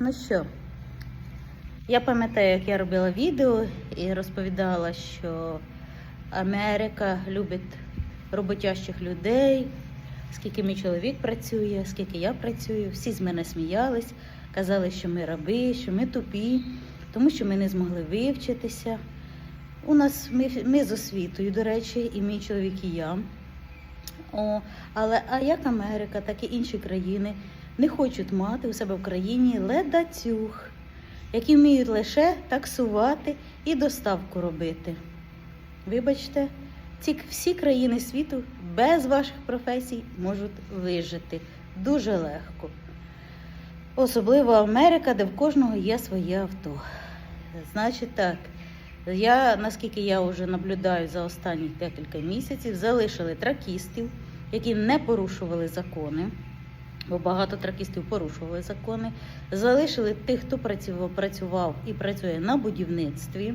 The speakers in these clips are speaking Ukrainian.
Ну що, я пам'ятаю, як я робила відео і розповідала, що Америка любить роботящих людей, скільки мій чоловік працює, скільки я працюю. Всі з мене сміялись, казали, що ми раби, що ми тупі, тому що ми не змогли вивчитися. У нас ми, ми з освітою, до речі, і мій чоловік, і я. О, але а як Америка, так і інші країни не хочуть мати у себе в країні ледацюг, які вміють лише таксувати і доставку робити. Вибачте, ці всі країни світу без ваших професій можуть вижити дуже легко. Особливо Америка, де в кожного є своє авто. Значить так, я, наскільки я вже наблюдаю за останні декілька місяців, залишили тракістів, які не порушували закони, бо багато тракістів порушували закони. Залишили тих, хто працював, працював і працює на будівництві.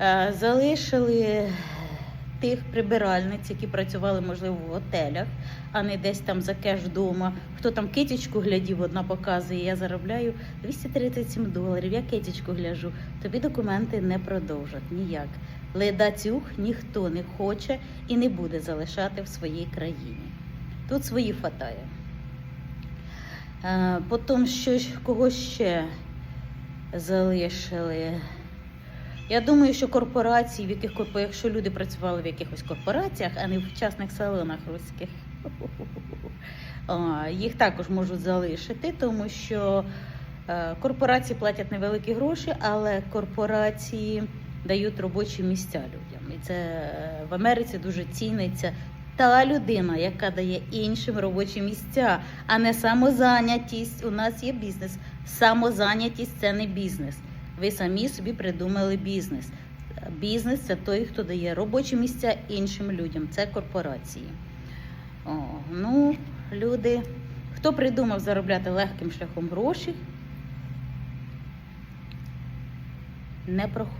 Е, Залишили тих прибиральниць, які працювали, можливо, в готелях, а не десь там за кеш вдома. Хто там китічку глядів, одна показує, я заробляю 237 доларів, я китічку гляжу. Тобі документи не продовжать ніяк. Ледацюг ніхто не хоче і не буде залишати в своїй країні. Тут свої хватає. Е, Потім що ж- кого ще залишили. Я думаю, що корпорації, в яких якщо люди працювали в якихось корпораціях, а не в частних салонах руських, їх також можуть залишити, тому що е, корпорації платять невеликі гроші, але корпорації дають робочі місця людям. І це е, в Америці дуже ціниться та людина, яка дає іншим робочі місця, а не самозайнятість. У нас є бізнес. Самозайнятість це не бізнес. Ви самі собі придумали бізнес. Бізнес це той, хто дає робочі місця іншим людям. Це корпорації. О, ну, люди, хто придумав заробляти легким шляхом гроші,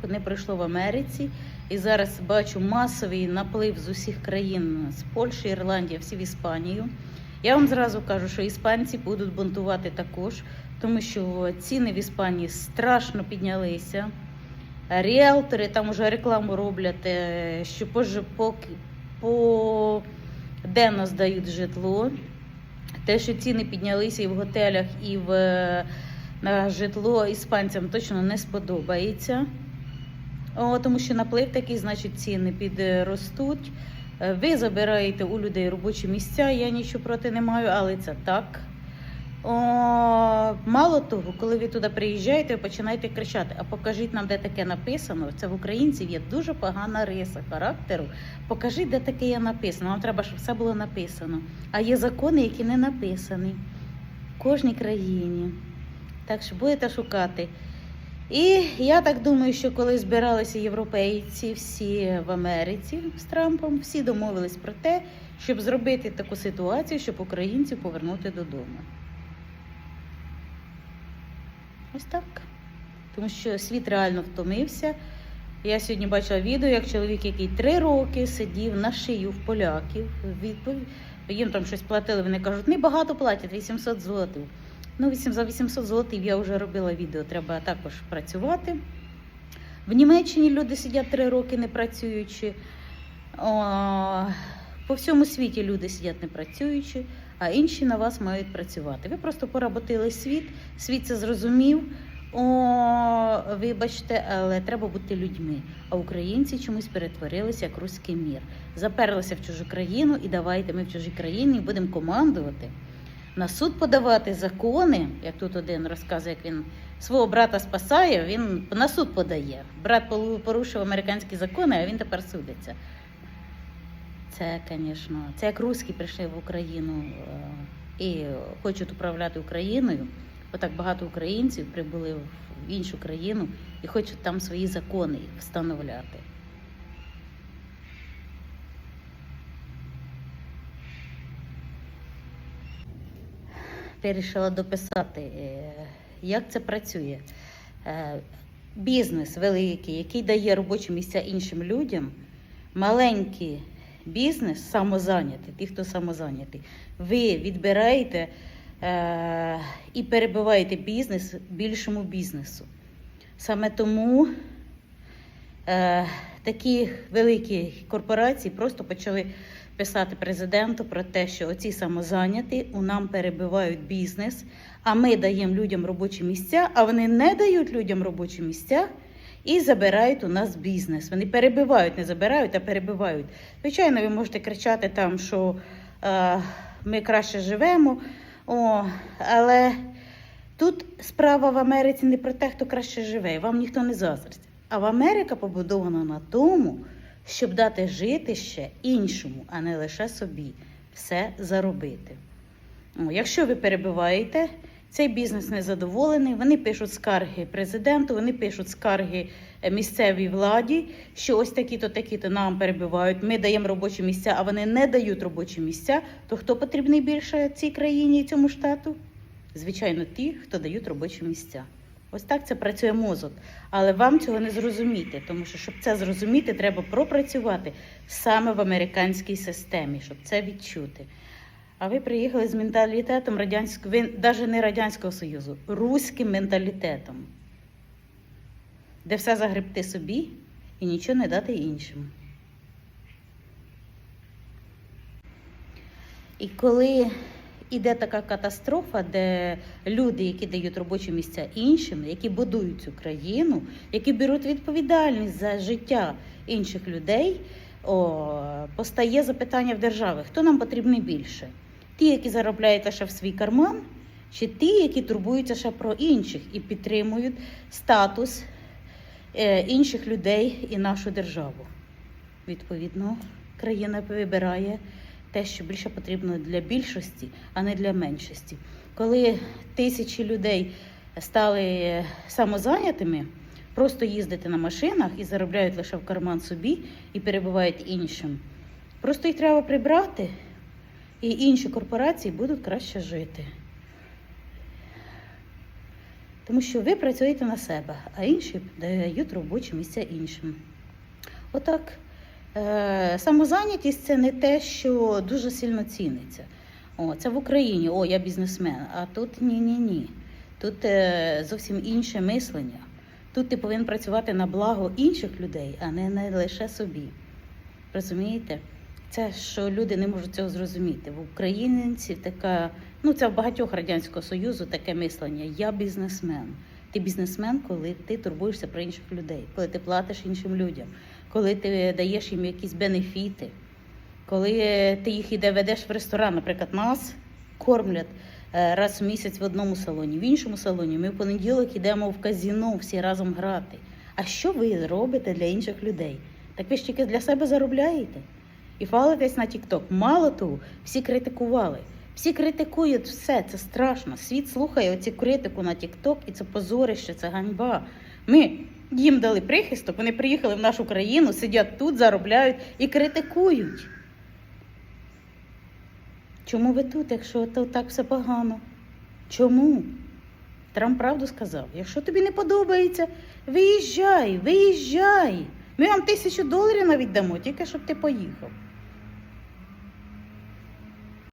не, пройшло в Америці. І зараз бачу масовий наплив з усіх країн з Польщі, Ірландії, всі в Іспанію. Я вам зразу кажу, що іспанці будуть бунтувати також, тому що ціни в Іспанії страшно піднялися. Ріелтори там уже рекламу роблять, е, що по, по, по денно здають житло. Те, що ціни піднялися і в готелях, і в, е, на житло іспанцям точно не сподобається. О, тому що наплив такий, значить, ціни підростуть. Е, Ви забираєте у людей робочі місця, я нічого проти не маю, але це так. О, мало того, коли ви туди приїжджаєте, ви починаєте кричати: а покажіть нам, де таке написано. Це в українців є дуже погана риса характеру. Покажіть, де таке є написано. Вам треба, щоб все було написано. А є закони, які не написані в кожній країні. Так що будете шукати. І я так думаю, що коли збиралися європейці всі в Америці з Трампом, всі домовились про те, щоб зробити таку ситуацію, щоб українців повернути додому. Ось так. Тому що світ реально втомився. Я сьогодні бачила відео, як чоловік, який три роки сидів на шию в поляків, відповідь. Їм там щось платили, вони кажуть, не багато платять, 800 злотих. Ну, 8, за 800 злотих я вже робила відео, треба також працювати. В Німеччині люди сидять три роки не працюючи. По всьому світі люди сидять не працюючи, а інші на вас мають працювати. Ви просто поработили світ, світ це зрозумів. О, вибачте, але треба бути людьми. А українці чомусь перетворилися як руський мір. Заперлися в чужу країну і давайте ми в чужій країні будемо командувати на суд подавати закони, як тут один розказує, як він свого брата спасає, він на суд подає. Брат порушив американські закони, а він тепер судиться. Це, звісно, це як русські прийшли в Україну е, і хочуть управляти Україною. Отак багато українців прибули в іншу країну і хочуть там свої закони встановляти. Вирішила дописати, е, як це працює. Е, Бізнес великий, який дає робочі місця іншим людям, маленький бізнес, самозайнятий, ті, хто самозайнятий, ви відбираєте е, і перебиваєте бізнес більшому бізнесу. Саме тому е, такі великі корпорації просто почали писати президенту про те, що оці самозайняті у нам перебивають бізнес, а ми даємо людям робочі місця, а вони не дають людям робочі місця і забирають у нас бізнес. Вони перебивають, не забирають, а перебивають. Звичайно, ви можете кричати там, що е, ми краще живемо, о, але тут справа в Америці не про те, хто краще живе, вам ніхто не заздрить. А в Америка побудована на тому, щоб дати жити ще іншому, а не лише собі, все заробити. Якщо ви перебиваєте, цей бізнес незадоволений, вони пишуть скарги президенту, вони пишуть скарги е, місцевій владі, що ось такі-то, такі-то нам перебивають. Ми даємо робочі місця, а вони не дають робочі місця. То хто потрібний більше цій країні і цьому штату? Звичайно, ті, хто дають робочі місця. Ось так це працює мозок. Але вам цього не зрозуміти, тому що щоб це зрозуміти, треба пропрацювати саме в американській системі, щоб це відчути. А ви приїхали з менталітетом радянського, навіть не Радянського Союзу, руським менталітетом, де все загребти собі і нічого не дати іншим. І коли іде така катастрофа, де люди, які дають робочі місця іншим, які будують цю країну, які беруть відповідальність за життя інших людей, о, постає запитання в держави, хто нам потрібний більше? Ті, які заробляють лише в свій карман, чи ті, які турбуються ще про інших і підтримують статус е, інших людей і нашу державу. Відповідно, країна вибирає те, що більше потрібно для більшості, а не для меншості. Коли тисячі людей стали самозайнятими, просто їздити на машинах і заробляють лише в карман собі і перебувають іншим. Просто їх треба прибрати, і інші корпорації будуть краще жити. Тому що ви працюєте на себе, а інші дають робочі місця іншим. Отак. Е, самозайнятість це не те, що дуже сильно ціниться. О, це в Україні, о, я бізнесмен. А тут ні-ні ні. Тут е, зовсім інше мислення. Тут ти повинен працювати на благо інших людей, а не, не лише собі. Розумієте? Це що люди не можуть цього зрозуміти. В українці така, ну це в багатьох радянського союзу таке мислення. Я бізнесмен. Ти бізнесмен, коли ти турбуєшся про інших людей, коли ти платиш іншим людям, коли ти даєш їм якісь бенефіти, коли ти їх іде ведеш в ресторан. Наприклад, нас кормлять е, раз в місяць в одному салоні, в іншому салоні. Ми в понеділок йдемо в казіно всі разом грати. А що ви робите для інших людей? Так ви ж тільки для себе заробляєте і фалитесь на TikTok. Мало того, всі критикували. Всі критикують все, це страшно. Світ слухає оці критику на TikTok, і це позорище, це ганьба. Ми їм дали прихисток, вони приїхали в нашу країну, сидять тут, заробляють і критикують. Чому ви тут, якщо то так все погано? Чому? Трамп правду сказав: якщо тобі не подобається, виїжджай, виїжджай. Ми вам тисячу доларів навіть дамо, тільки щоб ти поїхав.